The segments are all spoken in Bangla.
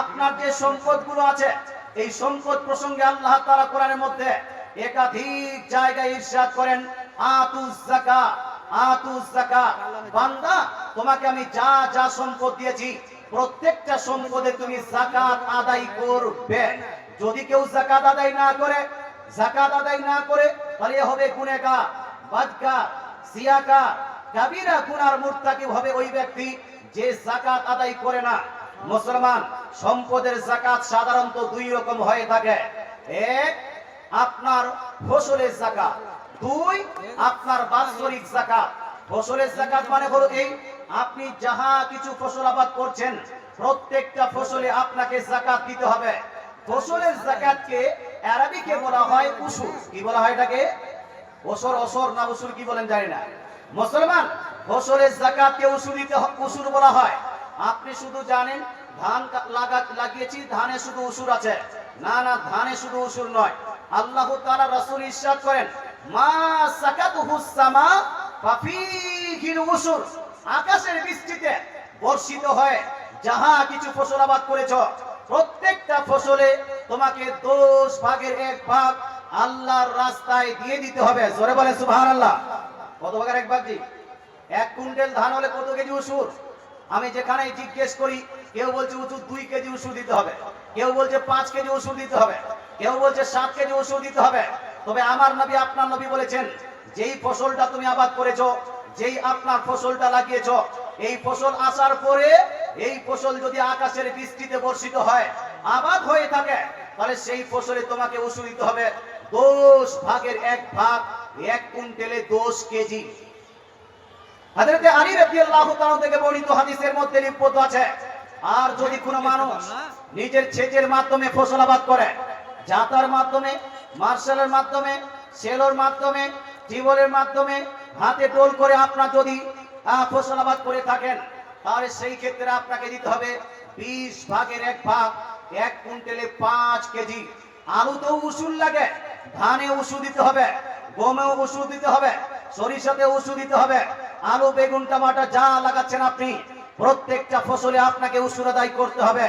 আপনার যে সম্পদগুলো আছে, এই সম্পদ প্রসঙ্গে আল্লাহ তারা কোরআনের মধ্যে একাধিক জায়গায় ইরশাদ করেন আতুস জাকা আতুস জাকা বান্দা, তোমাকে আমি যা যা সম্পদ দিয়েছি, প্রত্যেকটা সম্পদে তুমি জাকাত আদায় করবে। যদি কেউ জাকাত আদায় না করে জাকাত আদায় না করে, তাহলে হবে গুনেকা বাদকা সিয়াকা কাবিরা গুনার মুর্তাকিব হবে ওই ব্যক্তি যে জাকাত আদায় করে না। মুসলমান, সম্পদের জাকাত সাধারণত দুই রকম হয়ে থাকে। এক, আপনার ফসলের জাকাত দুই, আপনার বাৎসরিক জাকাত ফসলের জাকাত মানে হলো এই, আপনি যাহা কিছু ফসল আবাদ করছেন, প্রত্যেকটা ফসলে আপনাকে জাকাত দিতে হবে। ফসলের জাকাতকে আরবিকে বলা হয় উসুর কি বলা হয় এটাকে? ওসর ওসর না উসুর কি বলেন জানি না। মুসলমান, ফসলের জাকাতকে উসুর দিতে উসুর বলা হয়। আপনি শুধু জানেন ধান লাগা লাগিয়েছি, ধানে শুধু উসুর আছে। না না, ধানে শুধু উসুর নয়। আল্লাহ তাআলা রাসূল ইরশাদ করেন, মা সাকাতুহুস সামা ফাফিহিল উসুর। আকাশের বৃষ্টিতে বর্ষিত হয় যাহা কিছু ফসল আবাদ করেছ, প্রত্যেকটা ফসলে তোমাকে দশ ভাগের এক ভাগ আল্লাহর রাস্তায় দিয়ে দিতে হবে। জোরে বলে সুবহানাল্লাহ। কত ভাগের এক ভাগ জি? এক কুইন্টাল ধান হলে কত কেজি উসুর? আমি যেখানে জিজ্ঞেস করি, কেউ বলছে উঁচু দুই কেজি উসুর দিতে হবে। কেউ বলছে পাঁচ কেজি ওষুধ দিতে হবে। কেউ বলছে সাত কেজি ওষুধ দিতে হবে। তবে আমার নবী আপনার নবী বলেছেন, যেই ফসলটা তুমি আবাদ করেছ, যেই আপনার ফসলটা লাগিয়েছো, এই ফসল আসার পরে এই ফসল যদি আকাশের বৃষ্টিতে বর্ষিত হয়, আবাদ হয়ে থাকে, তাহলে সেই ফসলে তোমাকে ওষুধ দিতে হবে। দোষ ভাগের এক ভাগ, এক কুইন্টালে দোষ কেজি। হাজরতে আলী রাদিয়াল্লাহু তাআলা থেকে বর্ণিত হাদিসের মধ্যে লিপিবদ্ধ আছে আর যদি কোনো মানুষ নিজের সেচের মাধ্যমে ফসল আবাদ করে জাতার মাধ্যমে মার্শালের মাধ্যমে সেলোর মাধ্যমে টিবলের মাধ্যমে হাতে টোল করে আপনার যদি ফসল আবাদ করে থাকেন তাহলে সেই ক্ষেত্রে আপনাকে দিতে হবে বিশ ভাগের এক ভাগ এক কুইন্টালে পাঁচ কেজি। আলুতেও উসুল লাগে ধানে উসু দিতে হবে গমেও ওষুধ দিতে হবে সরিষাতে ওষুধ দিতে হবে। আলু, বেগুন, টমাটো, যা লাগাচ্ছেন আপনি, প্রত্যেকটা ফসলে আপনাকে ওষুধ আদায় করতে হবে।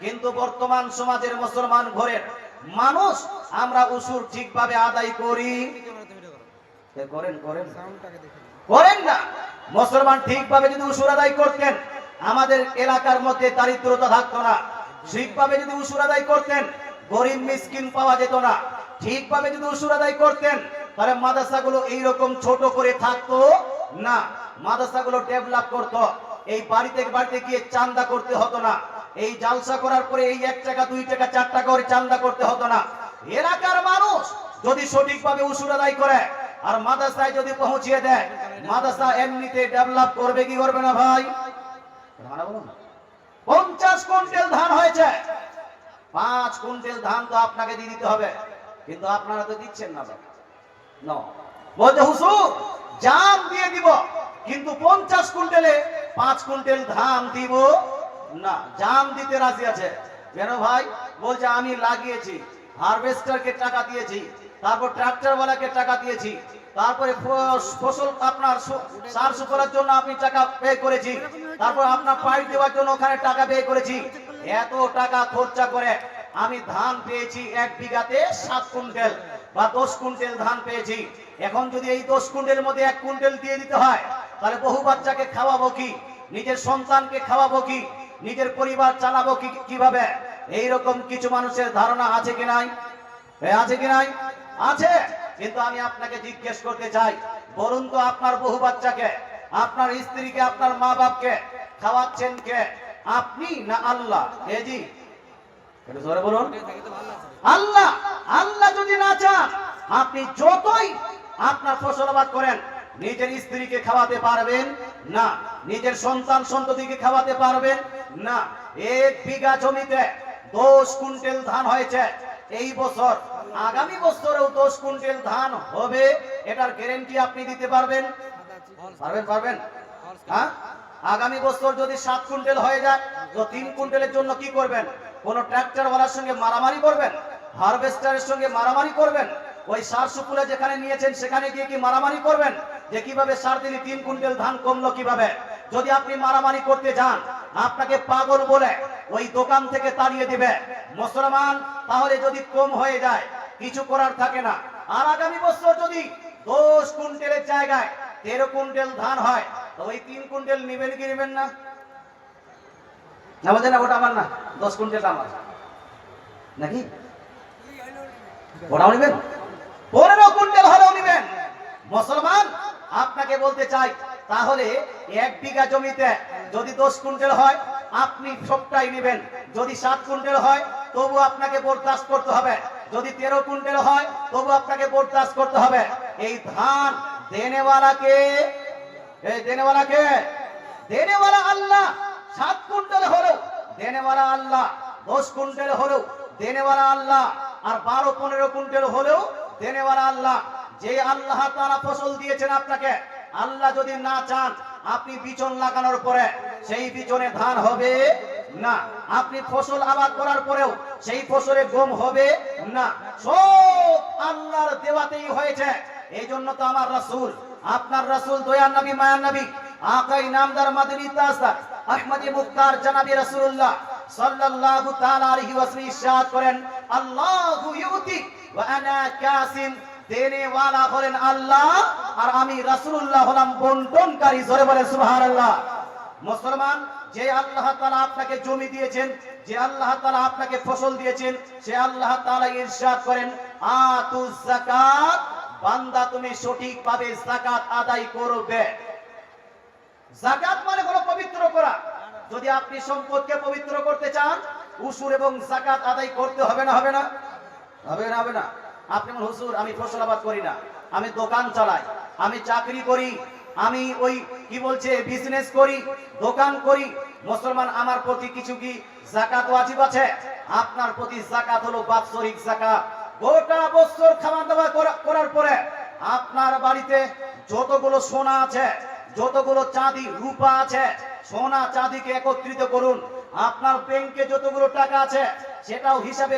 কিন্তু বর্তমান সমাজের মুসলমান ঘরের মানুষ, আমরা উসুর ঠিকভাবে আদায় করি। করেন করেন। করেন না। মুসলমান ঠিকভাবে যদি উসুর আদায় করতেন, আমাদের এলাকার মধ্যে দারিদ্রতা থাকতো না। ঠিকভাবে যদি উসুর আদায় করতেন, গরিব, মিসকিন পাওয়া যেত না। ঠিকভাবে যদি উসুর আদায় করতেন তাহলে মাদ্রাসাগুলো এইরকম ছোট করে থাকতো না। মাদ্রাসাগুলো ডেভেলপ করতো। এই বাড়িতে বাড়িতে গিয়ে চান্দা করতে হতো না। এই জালসা করার পরে এই এক টাকা, দুই টাকা, চার টাকা করে চান্দা করতে হতো না। এলাকার মানুষ যদি সঠিকভাবে উসুর আদায় করে আর মাদ্রাসায় যদি পৌঁছিয়ে দেয়, মাদ্রাসা এমনিতে ডেভেলপ করবে কি করবে না ভাই? পঞ্চাশ কুইন্টাল ধান হয়েছে। পাঁচ কুইন্টাল ধান তো আপনাকে দিয়ে দিতে হবে। কিন্তু আপনারা তো দিচ্ছেন না ভাই। ন বলছে, হুসুর, জাম দিয়ে দিব, কিন্তু পঞ্চাশ কুইন্টালে পাঁচ কুইন্টাল ধান দিব না। জাম দিতে রাজি আছে। কেন ভাই? বলছে, আমি লাগিয়েছি, হারভেস্টারকে টাকা দিয়েছি, তারপর ট্রাক্টর ওয়ালাকে টাকা দিয়েছি, তারপরে ফসল আপনার সার সুফলার জন্য আপনি টাকা পে করেছি, তারপর আপনার পাইপ দেওয়ার জন্য ওখানে টাকা পে করেছি। এত টাকা খরচা করে আমি ধান পেয়েছি এক বিঘাতে সাত কুইন্টাল। বা দশ কুইন্টাল ধান পেয়েছি। এখন যদি এই দশ কুইন্টালের মধ্যে এক কুইন্টাল দিয়ে দিতে হয়, তাহলে বহু বাচ্চাকে খাওয়াবো কি? নিজের সন্তানকে খাওয়াবো কি? নিজের পরিবার চালাবো কি কীভাবে? এইরকম কিছু মানুষের ধারণা আছে কি নাই? আছে কি নাই? আছে। কিন্তু আমি আপনাকে জিজ্ঞেস করতে চাই, বলুন তো আপনার বহু বাচ্চাকে, আপনার স্ত্রীকে, আপনার মা বাপকে খাওয়াচ্ছেন কে? আপনি না আল্লাহ? এ জি বলুন। আল্লাহ আল্লাহ যদি না চান, আপনি যতই আপনার ফসল আবাদ করেন, নিজের স্ত্রীকে খাওয়াতে পারবেন না, নিজের সন্তান সন্ততিকে খাওয়াতে পারবেন না। এক বিঘা জমিতে দশ কুইন্টাল ধান হয়েছে। এই বছর, আগামী বছরেও দশ কুইন্টাল ধান হবে, এটার গ্যারেন্টি আপনি দিতে পারবেন? পারবেন পারবেন? হ্যাঁ? আগামী বছর যদি সাত কুইন্টাল হয়ে যায়, তো তিন কুইন্টালের জন্য কি করবেন? কোন ট্রাক্টর ওয়ালার সঙ্গে মারামারি করবেন? হারভেস্টারের সঙ্গে মারামারি করবেন? ওই সার সুকুলে যেখানে নিয়েছেন, সেখানে গিয়ে কি মারামারি করবেন? যে কীভাবে সার দিলে, তিন কুইন্টাল ধান কমলো কীভাবে? যদি আপনি মারামারি করতে যান, আপনাকে পাগল বলে ওই দোকান থেকে তাড়িয়ে দিবে। মুসলমান, তাহলে যদি কম হয়ে যায়, কিছু করার থাকে না। আর আগামী বছর যদি দশ কুইন্টালের জায়গায় তেরো কুইন্টাল ধান হয়, তো ওই তিন কুইন্টাল নিবেন কি নেবেন না? না না, ওটা আমার না, দশ কুইন্টালটা আমার। নাকি? ওটাও নেবেন? পনেরো কুইন্টাল হলেও নেবেন। মুসলমান, আপনাকে বলতে চাই, তাহলে এক বিঘা জমিতে যদি দশ কুইন্টাল হয়, আপনি সবটাই নেবেন। যদি সাত কুইন্টাল হয়, তবু আপনাকে বরদাস্ত করতে হবে। যদি তেরো কুইন্টাল হয়, তবু আপনাকে বরদাস্ত করতে হবে। এই ধান দেনেওয়ালাকে, এই দেনেওয়ালাকে, দেনেওয়ালা আল্লাহ সাত কুইন্টাল হলো দেনেওয়ালা আল্লাহ, দশ কুইন্টাল হলো দেনেওয়ালা আল্লাহ আর বারো, পনেরো কুইন্টাল হলেও দেনেওয়ালা আল্লাহ। যে আল্লাহ তারা ফসল দিয়েছেন আপনাকে, আল্লাহ যদি না চান, আপনি বিচন লাগানোর পরে সেই বিচনে ধান হবে না। আপনি ফসল আবাদ করার পরেও সেই ফসলে গম হবে না। সব আল্লাহর দেওয়াতেই হয়েছে। এই জন্য তো আমার রাসূল, আপনার রাসূল দয়ার নবী, মায়ার নবী, আকাই নামদার মাদানী তাসদার আহমদি মুক্তার জনাবি রাসূলুল্লাহ সাল্লাল্লাহু তাআলা আলাইহি ওয়াসাল্লাম ইরশাদ করেন, আল্লাহু ওয়া আনা কাসিম। হলেন আল্লাহ, আর আমি রাসূলুল্লাহ হলাম জোরে বলে সুবহানাল্লাহ। মুসলমান, যে আল্লাহ তাআলা আপনাকে জমি দিয়েছেন, যে আল্লাহ তাআলা আপনাকে ফসল দিয়েছেন, সে আল্লাহ তাআলা ইরশাদ করেন আতুজ যাকাত, বান্দা তুমি সঠিকভাবে যাকাত আদায় করবে। জাকাত মানে হলো পবিত্র করা। যদি আপনি সম্পদকে পবিত্র করতে চান, উসুর এবং জাকাত আদায় করতে হবে না হবে না? হবে না হবে না। আপনি হুজুর, আমি ফসল আবাদ করি না। আমি দোকান চালাই। আমি চাকরি করি। আমি ওই, কি বলছে বিজনেস করি, দোকান করি। মুসলমান, আমার প্রতি কিছু কি জাকাত ওয়াজিব আছে? আপনার প্রতি জাকাত হলো বাৎসরিক জাকাত গোটা বছর খাওয়া দাওয়া করা- করার পরে আপনার বাড়িতে যতগুলো সোনা আছে যতগুলো চাঁদি রূপা আছে, সোনা চাঁদিকে একত্রিত করুন। আপনার ব্যাংকে যতগুলো টাকা আছে, সেটাও হিসাবে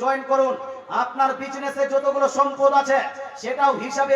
জয়েন করুন। আপনার বিজনেসে যতগুলো সম্পদ আছে, সেটাও হিসাবে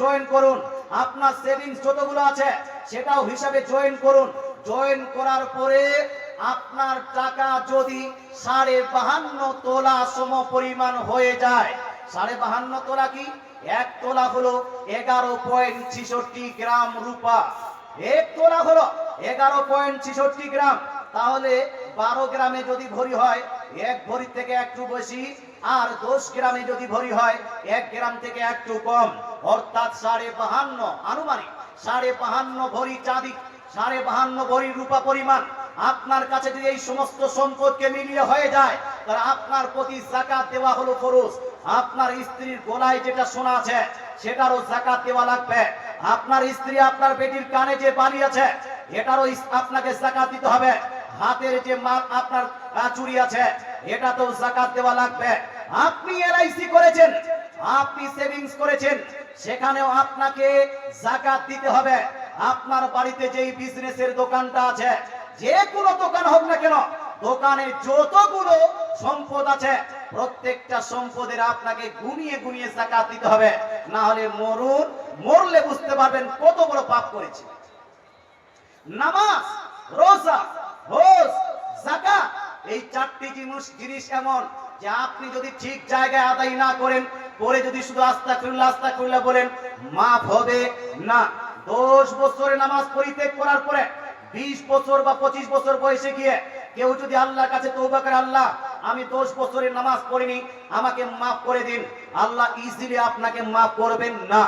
জয়েন করুন। আপনার সেভিংস যতগুলো আছে, সেটাও হিসাবে জয়েন করুন। জয়েন করার পরে আপনার টাকা যদি সাড়ে বাহান্ন তোলা সম পরিমাণ হয়ে যায়, সাড়ে বাহান্ন তোলা কি? এক তোলা হলো এগারো পয়েন্ট ছিষট্টি গ্রাম রূপা। এক তোলা হলো এগারো পয়েন্ট ছিষট্টি গ্রাম। তাহলে বারো গ্রামে যদি ভরি হয়, এক ভরি থেকে একটু বেশি, আর দশ গ্রামে যদি ভরি হয়, এক গ্রাম থেকে একটু কম। অর্থাৎ সাড়ে বাহান্ন আনুমানিক, সাড়ে বাহান্ন ভরি চাঁদি সাড়ে বাহান্ন ভরি রূপা পরিমাণ। আপনার কাছে যদি এই সমস্ত সম্পদকে মিলিয়ে হয়ে যায়, তাহলে আপনার প্রতি জাকাত দেওয়া হলো ফরজ। আপনার স্ত্রীর গলায় যেটা শোনা আছে, সেটারও জাকাত দেওয়া লাগবে। আপনার স্ত্রী আপনার বেটির কানে যে বালি আছে, এটারও আপনাকে জাকাত দিতে হবে। হাতের যে মাল আপনার চুরি আছে, এটাতেও জাকাত দেওয়া লাগবে। আপনি এলআইসি করেছেন, আপনি সেভিংস করেছেন, সেখানেও আপনাকে জাকাত দিতে হবে। আপনার বাড়িতে যেই বিজনেসের দোকানটা আছে, যে কোনো দোকান হোক না কেন দোকানে যতগুলো সম্পদ আছে, প্রত্যেকটা সম্পদের আপনাকে গুনিয়ে গুনিয়ে জাকাত দিতে হবে। না হলে মরুন, মরলে বুঝতে পারবেন কত বড় পাপ করেছে। নামাজ, রোজা, হজ যাকাত এই চারটি জিনিস জিনিস এমন যে আপনি যদি ঠিক জায়গায় আদায় না করেন, পরে যদি শুধু আস্তাগফিরুল্লাহ আস্তাগফিরুল্লাহ বলেন, মাফ হবে না। দশ বছরে নামাজ পরিত্যাগ করার পরে, বিশ বছর বা পঁচিশ বছর বয়সে গিয়ে কেউ যদি আল্লাহর কাছে তৌবা করে, আল্লাহ আমি দশ বছরের নামাজ পড়িনি, আমাকে মাফ করে দিন। আল্লাহ ইজিলি আপনাকে মাফ করবেন না।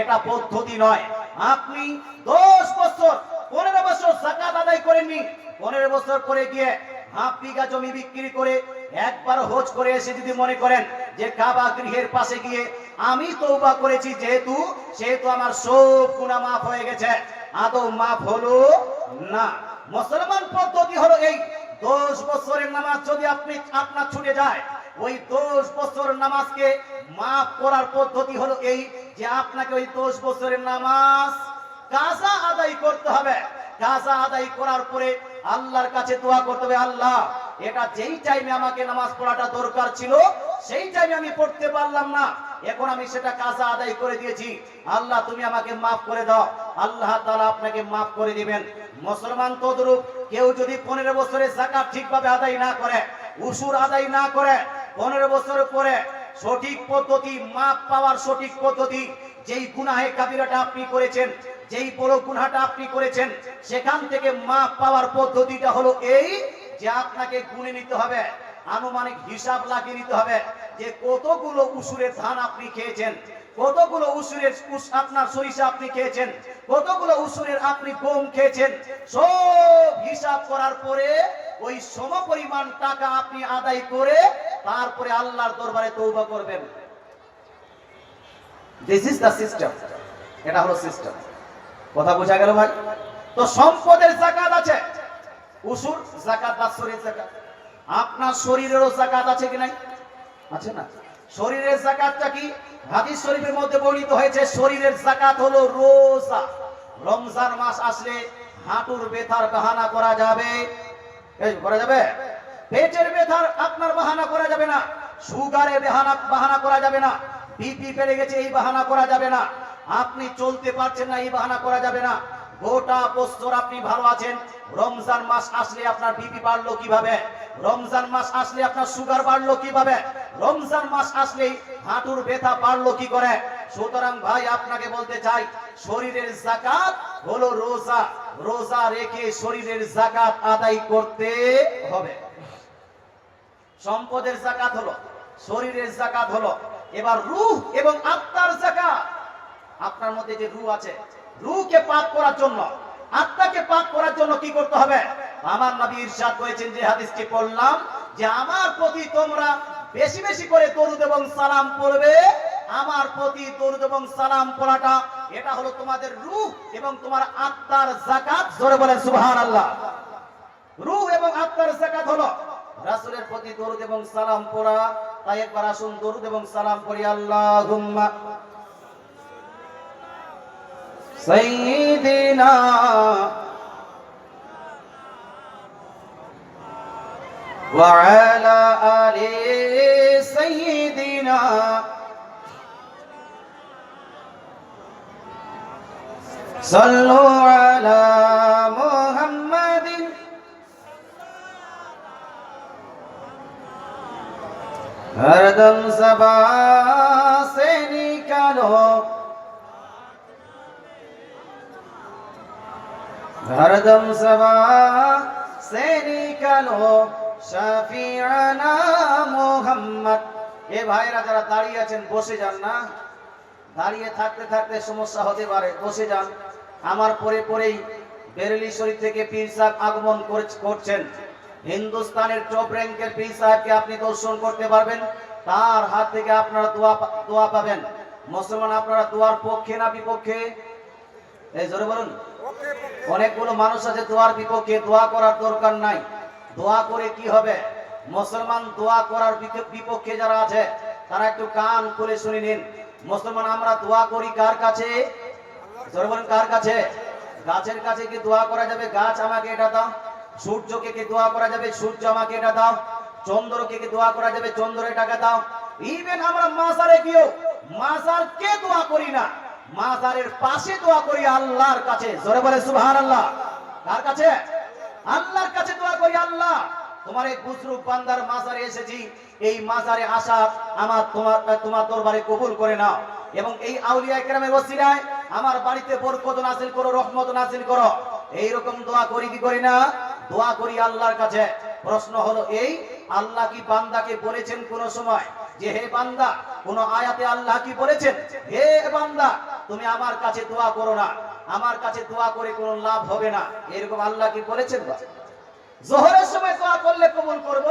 এটা পদ্ধতি নয়। আপনি দশ বছর, পনেরো বছর জাকাত আদায় করেননি। পনেরো বছর পরে গিয়ে হাফ বিঘা জমি বিক্রি করে একবার হোজ করে এসে যদি মনে করেন যে কাবা গৃহের পাশে গিয়ে আমি তৌবা করেছি, যেহেতু, সেহেতু আমার সব গুণা মাফ হয়ে গেছে। আদৌ মাফ হলো না। মুসলমান পদ্ধতি হলো এই দশ বছরের নামাজ যদি আপনি আপনার ছুটে যায়, ওই দশ বছর নামাজকে মাফ করার পদ্ধতি হলো এই যে আপনাকে ওই দশ বছরের নামাজ কাজা আদায় করতে হবে। কাজা আদায় করার পরে আল্লাহর কাছে দোয়া করতে হবে, আল্লাহ এটা যেই টাইমে আমাকে নামাজ পড়াটা দরকার ছিল, সেই টাইমে আমি পড়তে পারলাম না। এখন আমি সেটা কাজা আদায় করে দিয়েছি। আল্লাহ, তুমি আমাকে মাফ করে দাও। আল্লাহ তাআলা আপনাকে মাফ করে দিবেন। মুসলমান তদরূপ, কেউ যদি পনেরো বছরের জাকাত ঠিকভাবে আদায় না করে, উসুর আদায় না করে, পনেরো বছরের পরে সঠিক পদ্ধতি, মাপ পাওয়ার সঠিক পদ্ধতি, যেই গুনাহে কাবিরাটা আপনি করেছেন, যেই বড় গুনাহটা আপনি করেছেন, সেখান থেকে মাপ পাওয়ার পদ্ধতিটা হলো এই যে আপনাকে গুনে নিতে হবে, আনুমানিক হিসাব লাগিয়ে নিতে হবে যে কতগুলো উসুরের ধান আপনি খেয়েছেন, কতগুলো উসুরের আপনার সরিষা আপনি খেয়েছেন, কতগুলো উসুরের আপনি গম খেয়েছেন, সব হিসাব করার পরে ওই সম পরিমাণ টাকা আপনি আদায় করে তারপরে আল্লাহর দরবারে তৌবা করবেন। দিস ইজ দ্য সিস্টেম এটা হলো সিস্টেম কথা বোঝা গেল ভাই? তো সম্পদের জাকাত আছে। উসুর জাকাত বা শরীর জাকাত আপনার শরীরেরও জাকাত আছে কি নাই? আছে না? শরীরের জাকাতটা কি? হাদিস শরীফের মধ্যে বর্ণিত হয়েছে, শরীরের জাকাত হলো রোজা। রমজান মাস আসলে হাঁটুর ব্যথার বাহানা করা যাবে। এই, করা যাবে? পেটের ব্যথার আপনার বাহানা করা যাবে না। সুগারের বাহানা বাহানা করা যাবে না। বিপি বেড়ে গেছে, এই বাহানা করা যাবে না। আপনি চলতে পারছেন না, এই বাহানা করা যাবে না। গোটা বছর আপনি ভালো আছেন। রমজান মাস আসলে আপনার বিপি বাড়লো কীভাবে? রমজান মাস আসলে আপনার সুগার বাড়লো কীভাবে? রমজান মাস আসলেই হাঁটুর ব্যথা বাড়লো কি করে? সুতরাং ভাই, আপনাকে বলতে চাই, শরীরের জাকাত হলো রোজা। রোজা রেখে শরীরের জাকাত আদায় করতে হবে। সম্পদের জাকাত হলো, শরীরের জাকাত হলো। এবার রুহ এবং আত্মার জাকাত। আপনার মধ্যে যে রূহ আছে রূহকে পাক করার জন্য, আত্মাকে পাক করার জন্য কি করতে হবে? আমার নবী ইরশাদ করেছেন যে হাদিসটি পড়লাম যে, আমার প্রতি তোমরা বেশি বেশি করে দরুদ এবং সালাম পড়বে। আমার প্রতি দরুদ এবং সালাম পড়াটা, এটা হলো তোমাদের রূহ এবং তোমার আত্মার জাকাত জোরে বলেন, সুবহানাল্লাহ। রূহ এবং আত্মার জাকাত হলো রাসূলের প্রতি দরুদ এবং সালাম পড়া। তাই একবার আসুন, দরুদ এবং সালাম পড়ি, আল্লাহুম্মা سيدنا وعلى آل سيدنا صلوا على محمد. هردم سبا से निकालो हरदम सबा से निकालो शफियाना मोहम्मद এ ভাইরা যারা দাঁড়িয়ে আছেন বসে যান না দাঁড়িয়ে থাকতে থাকতে সমস্যা হতে পারে বসে যান আমার পরে পরেই বেরেলি শরীফ থেকে পীর সাহেব আগমন করে- করছেন হিন্দুস্তানের টপ র্যাঙ্কের পীর সাহেবকে আপনি দর্শন করতে পারবেন তার হাত থেকে আপনারা দোয়া পা- দোয়া পাবেন মুসলমান আপনারা দোয়ার পক্ষে না বিপক্ষে এই জোরে বলুন অনেকগুলো মানুষ আছে, দোয়ার বিপক্ষে দোয়া করার দরকার নাই। দোয়া করে কি হবে? মুসলমান দোয়া করার বিপক্ষে যারা আছে, তারা একটু কান খুলে শুনে নিন। মুসলমান, আমরা দোয়া করি কার কাছে? কার কাছে? গাছের কাছে কি দোয়া করা যাবে? গাছ আমাকে এটা দাও। সূর্যকে কি দোয়া করা যাবে? সূর্য আমাকে এটা দাও। চন্দ্রকে কি দোয়া করা যাবে? চন্দ্র টাকা দাও। ইভেন আমরা মাসারে গিয়েও মাজার কে দোয়া করি না। মাজারের পাশে দোয়া করি আল্লাহর কাছে। জোরে বলে সুবহানাল্লাহ। কার কাছে? আল্লাহর কাছে দোয়া করি আল্লাহ। তোমার এই বুজরুক বান্দার মাজারে এসেছি। এই মাজারে আসা আমার তোমার তোমার দরবারে কবুল করে নাও। এবং এই আউলিয়া কেরামের ওসিলায় আমার বাড়িতে বরকত নাজিল করো, রহমত নাজিল করো। এইরকম দোয়া করি কি করি না? দোয়া করি আল্লাহর কাছে। প্রশ্ন হলো এই, আল্লাহ কি বান্দাকে বলেছেন কোন সময়? যে হে বান্দা, কোন আয়াতে আল্লাহ কি বলেছেন? হে বান্দা তুমি আমার কাছে দোয়া করো না। আমার কাছে দোয়া করে কোনো লাভ হবে না। এরকম আল্লাহ কি বা? জোহরের সময় দোয়া করলে কবুল করব।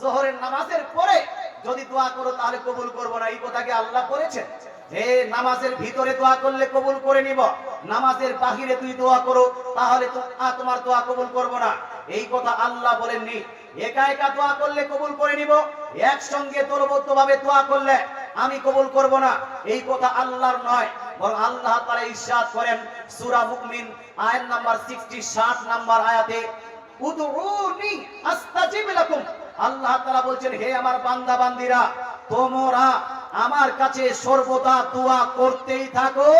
জোহরের নামাজের পরে যদি দোয়া করো তাহলে কবুল করব না। এই কথা কি আল্লাহ করেছেন যে নামাজের ভিতরে দোয়া করলে কবুল করে নিব। নামাজের বাহিরে তুই দোয়া করো, তাহলে তোমার দোয়া কবুল করব না। এই কথা আল্লাহ বলেননি। একা একা দোয়া করলে কবুল করে নিব। একসঙ্গে দলবদ্ধ ভাবে দোয়া করলে আমি কবুল করব না। এই কথা আল্লাহর নয়। আল্লাহ করেন নাম্বার 60 60 নাম্বার আয়াতে আল্লাহ বলছেন, হে আমার বান্দা তোমরা আমার কাছে সর্বদা দোয়া করতেই থাকো।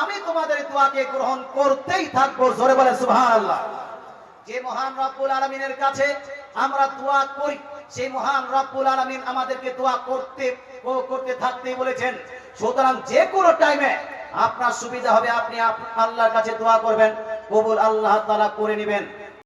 আমি তোমাদের দোয়াকে গ্রহণ করতেই থাকব। জোরে বলে সুবহানাল্লাহ। যে মহান রব্বুল আলমিনের কাছে আমরা দোয়া করি, সেই মহান রব্বুল আলমিন আমাদেরকে দোয়া করতে ও করতে থাকতেই বলেছেন সুতরাং যে কোনো টাইমে আপনার সুবিধা হবে, আপনি আল্লাহর কাছে দোয়া করবেন, কবুল আল্লাহ তাআলা করে নেবেন।